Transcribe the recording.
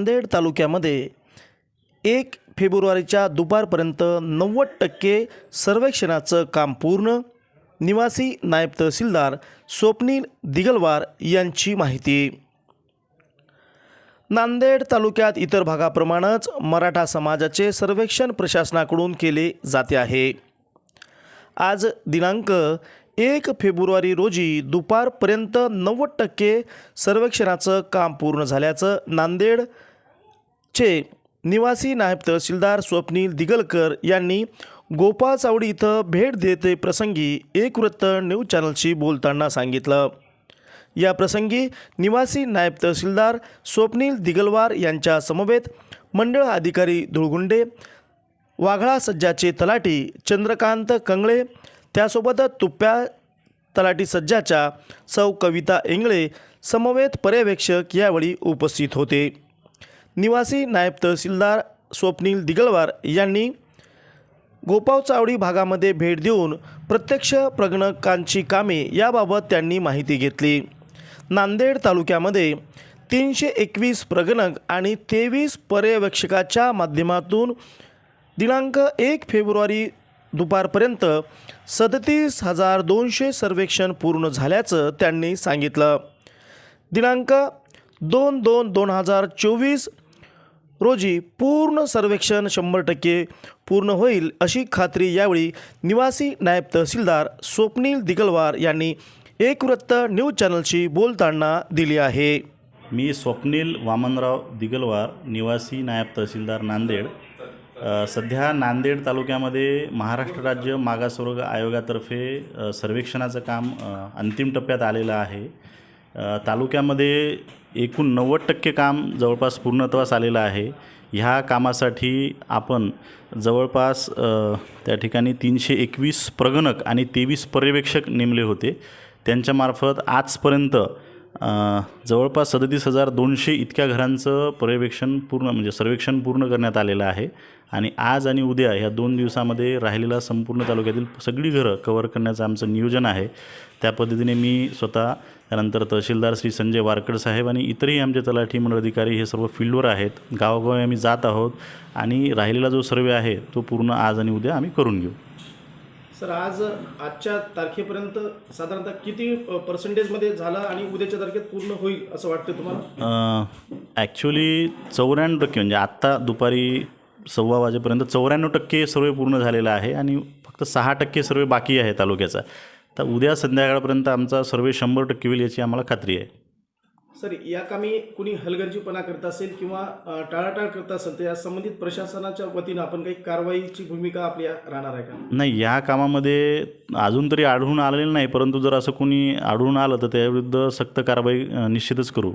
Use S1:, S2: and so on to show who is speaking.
S1: नांदेड तालुक्यामध्ये एक फेब्रुवारीच्या दुपारपर्यंत नव्वद टक्के सर्वेक्षणाचं काम पूर्ण निवासी नायब तहसीलदार स्वप्नील दिगलवार यांची माहिती. नांदेड तालुक्यात इतर भागाप्रमाणेच मराठा समाजाचे सर्वेक्षण प्रशासनाकडून केले जाते आहे. आज दिनांक एक फेब्रुवारी रोजी दुपारपर्यंत नव्वद टक्के सर्वेक्षणाचं काम पूर्ण झाल्याचं नांदेड चे निवासी नायब तहसीलदार स्वप्नील दिगलकर यांनी गोपाळ चावडी इथं भेट देते प्रसंगी एक वृत्त न्यूज चॅनलशी बोलताना सांगितलं. या प्रसंगी निवासी नायब तहसीलदार स्वप्नील दिगलवार यांच्या समवेत मंडळ अधिकारी धुळगुंडे वाघळा सज्जाचे तलाठी चंद्रकांत कंगळे त्यासोबतच तुप्प्या तलाठी सज्जाच्या सौ कविता इंगळे समवेत पर्यवेक्षक यावेळी उपस्थित होते. निवासी नायब तहसीलदार स्वप्नील दिगलवार यांनी गोपाव चावडी भागामध्ये भेट देऊन प्रत्यक्ष प्रगणकांची कामे याबाबत त्यांनी माहिती घेतली. नांदेड तालुक्यामध्ये तीनशे एकवीस प्रगणक आणि तेवीस पर्यवेक्षकाच्या माध्यमातून दिनांक एक फेब्रुवारी दुपारपर्यंत सदतीस हजार दोनशे सर्वेक्षण पूर्ण झाल्याचं त्यांनी सांगितलं. दिनांक दोन दोन दोन हजार चोवीस रोजी पूर्ण सर्वेक्षण शंभर टक्के पूर्ण होईल अशी खात्री यावेळी निवासी नायब तहसीलदार स्वप्नील दिगलवार यांनी एक वृत्त न्यूज चॅनलशी बोलताना दिली आहे.
S2: मी स्वप्नील वामनराव दिगलवार निवासी नायब तहसीलदार नांदेड. सध्या नांदेड तालुक्यामध्ये महाराष्ट्र राज्य मागासवर्ग आयोगातर्फे सर्वेक्षणाचं काम अंतिम टप्प्यात आलेलं आहे. तालुक्यामध्ये एकूण नव्वद टक्के काम जवळपास पूर्णत्वास आलेलं आहे. ह्या कामासाठी आपण जवळपास त्या ठिकाणी तीनशे एकवीस प्रगणक आणि तेवीस पर्यवेक्षक नेमले होते. त्यांच्यामार्फत आजपर्यंत जवळपास सदतीस हजार दोनशे इतक्या घरांचं पर्यवेक्षण पूर्ण म्हणजे सर्वेक्षण पूर्ण करण्यात आलेलं आहे. आणि आज आणि उद्या ह्या दोन दिवसामध्ये राहिलेला संपूर्ण तालुक्यातील सगळी घरं कवर करण्याचं आमचं नियोजन आहे. त्या पद्धतीने मी स्वतः त्यानंतर तहसीलदार श्री संजय वारकड साहेब आणि इतरही आमचे तलाठी मंडळ अधिकारी हे सर्व फील्डवर आहेत. गावोगावी आम्ही जात आहोत आणि राहिलेला जो सर्वे आहे तो पूर्ण आज आणि उद्या आम्ही करून घेऊ.
S1: सर आज आजच्या तारखेपर्यंत साधारणतः किती पर्सेंटेजमध्ये झाला आणि उद्याच्या तारखेत पूर्ण होईल असं वाटतं तुम्हाला?
S2: ॲक्च्युली चौऱ्याण्णव टक्के म्हणजे आत्ता दुपारी सव्वा वाजेपर्यंत चौऱ्याण्णव टक्के सर्वे पूर्ण झालेला आहे आणि फक्त सहा टक्के सर्वे बाकी आहे तालुक्याचा. तर उद्या संध्याकाळपर्यंत आमचा सर्वे शंभर टक्के होईल याची आम्हाला खात्री आहे.
S1: सर या कामी कुणी हलगर्जीपणा करत असेल किंवा टाळाटाळ करत असेल तर या संबंधित प्रशासनाच्या वतीनं आपण काही कारवाईची भूमिका आपली राहणार आहे का?
S2: नाही या कामामध्ये अजून तरी आढळून आलेलं नाही परंतु जर असं कोणी आढळून आलं तर त्याविरुद्ध सक्त कारवाई निश्चितच करू.